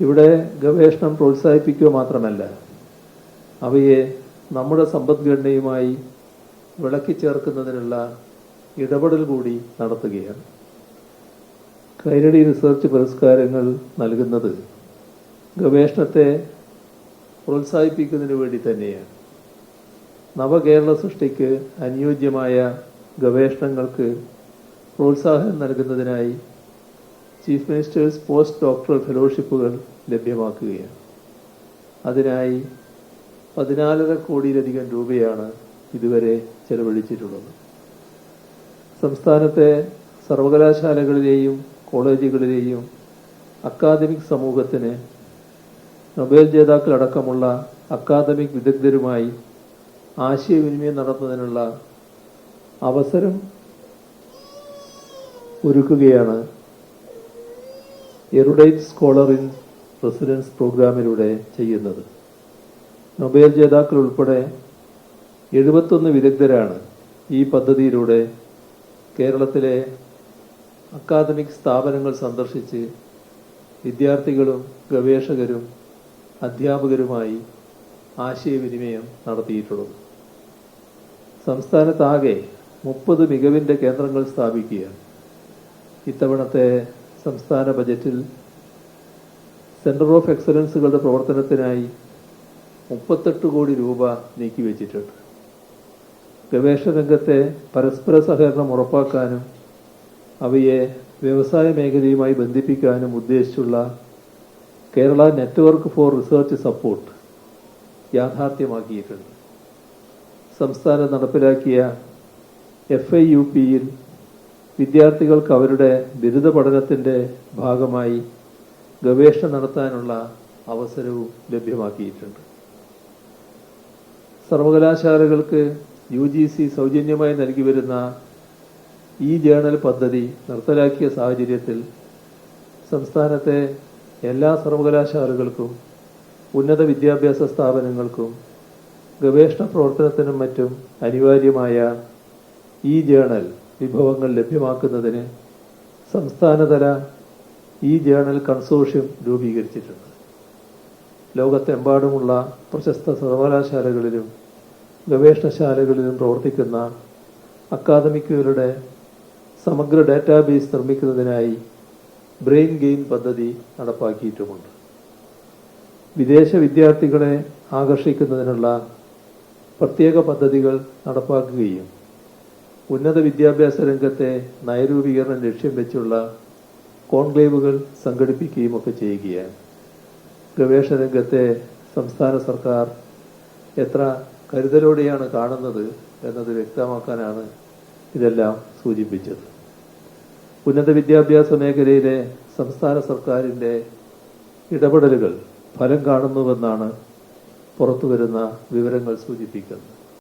ഇവിടെ ഗവേഷണം പ്രോത്സാഹിപ്പിക്കുക മാത്രമല്ല അവയെ നമ്മുടെ സമ്പദ്ഘടനയുമായി വിളക്കി ചേർക്കുന്നതിനുള്ള ഇടപെടൽ കൂടി നടത്തുകയാണ്. കൈരടി റിസർച്ച് പുരസ്കാരങ്ങൾ നൽകുന്നത് ഗവേഷണത്തെ പ്രോത്സാഹിപ്പിക്കുന്നതിന് വേണ്ടി തന്നെയാണ്. നവകേരള സൃഷ്ടിക്ക് അനുയോജ്യമായ ഗവേഷണങ്ങൾക്ക് പ്രോത്സാഹനം നൽകുന്നതിനായി ചീഫ് മിനിസ്റ്റേഴ്സ് പോസ്റ്റ് ഡോക്ടറൽ ഫെലോഷിപ്പുകൾ ലഭ്യമാക്കുകയാണ്. അതിനായി പതിനാലര കോടിയിലധികം രൂപയാണ് ഇതുവരെ ചെലവഴിച്ചിട്ടുള്ളത്. സംസ്ഥാനത്തെ സർവകലാശാലകളിലെയും കോളേജുകളിലെയും അക്കാദമിക് സമൂഹത്തിന് നൊബേൽ ജേതാക്കളടക്കമുള്ള അക്കാദമിക് വിദഗ്ധരുമായി ആശയവിനിമയം നടത്തുന്നതിനുള്ള അവസരം ഒരുക്കുകയാണ് എറുഡൈറ്റ് സ്കോളർ ഇൻ റെസിഡൻസ് പ്രോഗ്രാമിലൂടെ ചെയ്യുന്നത്. നൊബേൽ ജേതാക്കൾ ഉൾപ്പെടെ എഴുപത്തൊന്ന് വിദഗ്ധരാണ് ഈ പദ്ധതിയിലൂടെ കേരളത്തിലെ അക്കാദമിക് സ്ഥാപനങ്ങൾ സന്ദർശിച്ച് വിദ്യാർത്ഥികളും ഗവേഷകരും അധ്യാപകരുമായി ആശയവിനിമയം നടത്തിയിട്ടുള്ളത്. സംസ്ഥാനത്താകെ മുപ്പത് മികവിന്റെ കേന്ദ്രങ്ങൾ സ്ഥാപിക്കുക ഇത്തവണത്തെ സംസ്ഥാന ബജറ്റിൽ സെന്റർ ഓഫ് എക്സലൻസുകളുടെ പ്രവർത്തനത്തിനായി മുപ്പത്തെട്ട് കോടി രൂപ നീക്കിവെച്ചിട്ടുണ്ട് ഗവേഷണ രംഗത്തെ പരസ്പര സഹകരണം ഉറപ്പാക്കാനും അവയെ വ്യവസായ മേഖലയുമായി ബന്ധിപ്പിക്കാനും ഉദ്ദേശിച്ചുള്ള Kerala network for research support യാഥാർത്ഥ്യമാക്കിയിട്ടുണ്ട്. സംസ്ഥാനം നടപ്പിലാക്കിയ എഫ് ഐ യു പിയിൽ വിദ്യാർത്ഥികൾക്ക് അവരുടെ ബിരുദ പഠനത്തിന്റെ ഭാഗമായി ഗവേഷണം നടത്താനുള്ള അവസരവും ലഭ്യമാക്കിയിട്ടുണ്ട്. സർവകലാശാലകൾക്ക് യു ജി സി സൗജന്യമായി നൽകി വരുന്ന ഈ ജേണൽ പദ്ധതി നിർത്തലാക്കിയ സാഹചര്യത്തിൽ സംസ്ഥാനത്തെ എല്ലാ സർവകലാശാലകൾക്കും ഉന്നത വിദ്യാഭ്യാസ സ്ഥാപനങ്ങൾക്കും ഗവേഷണ പ്രവർത്തനത്തിനും മറ്റും അനിവാര്യമായ ഈ ജേണൽ വിഭവങ്ങൾ ലഭ്യമാക്കുന്നതിന് സംസ്ഥാനതല ഈ ജേണൽ കൺസോർഷ്യം രൂപീകരിച്ചിട്ടുണ്ട്. ലോകത്തെമ്പാടുമുള്ള പ്രശസ്ത സർവകലാശാലകളിലും ഗവേഷണശാലകളിലും പ്രവർത്തിക്കുന്ന അക്കാദമിക്കുകളുടെ സമഗ്ര ഡാറ്റാബേസ് നിർമ്മിക്കുന്നതിനായി ബ്രെയിൻ ഗെയിൻ പദ്ധതി നടപ്പാക്കിയിട്ടുമുണ്ട്. വിദേശ വിദ്യാർത്ഥികളെ ആകർഷിക്കുന്നതിനുള്ള പ്രത്യേക പദ്ധതികൾ നടപ്പാക്കുകയും ഉന്നത വിദ്യാഭ്യാസ രംഗത്തെ നയരൂപീകരണം ലക്ഷ്യം വെച്ചുള്ള കോൺക്ലേവുകൾ സംഘടിപ്പിക്കുകയും ഒക്കെ ചെയ്യുകയാണ്. ഗവേഷണ രംഗത്തെ സംസ്ഥാന സർക്കാർ എത്ര കരുതലോടെയാണ് കാണുന്നത് എന്നത് വ്യക്തമാക്കാനാണ് ഇതെല്ലാം സൂചിപ്പിച്ചത്. ഉന്നത വിദ്യാഭ്യാസ മേഖലയിലെ സംസ്ഥാന സർക്കാരിന്റെ ഇടപെടലുകൾ ഫലം കാണുന്നുവെന്നാണ് പുറത്തുവരുന്ന വിവരങ്ങൾ സൂചിപ്പിക്കുന്നത്.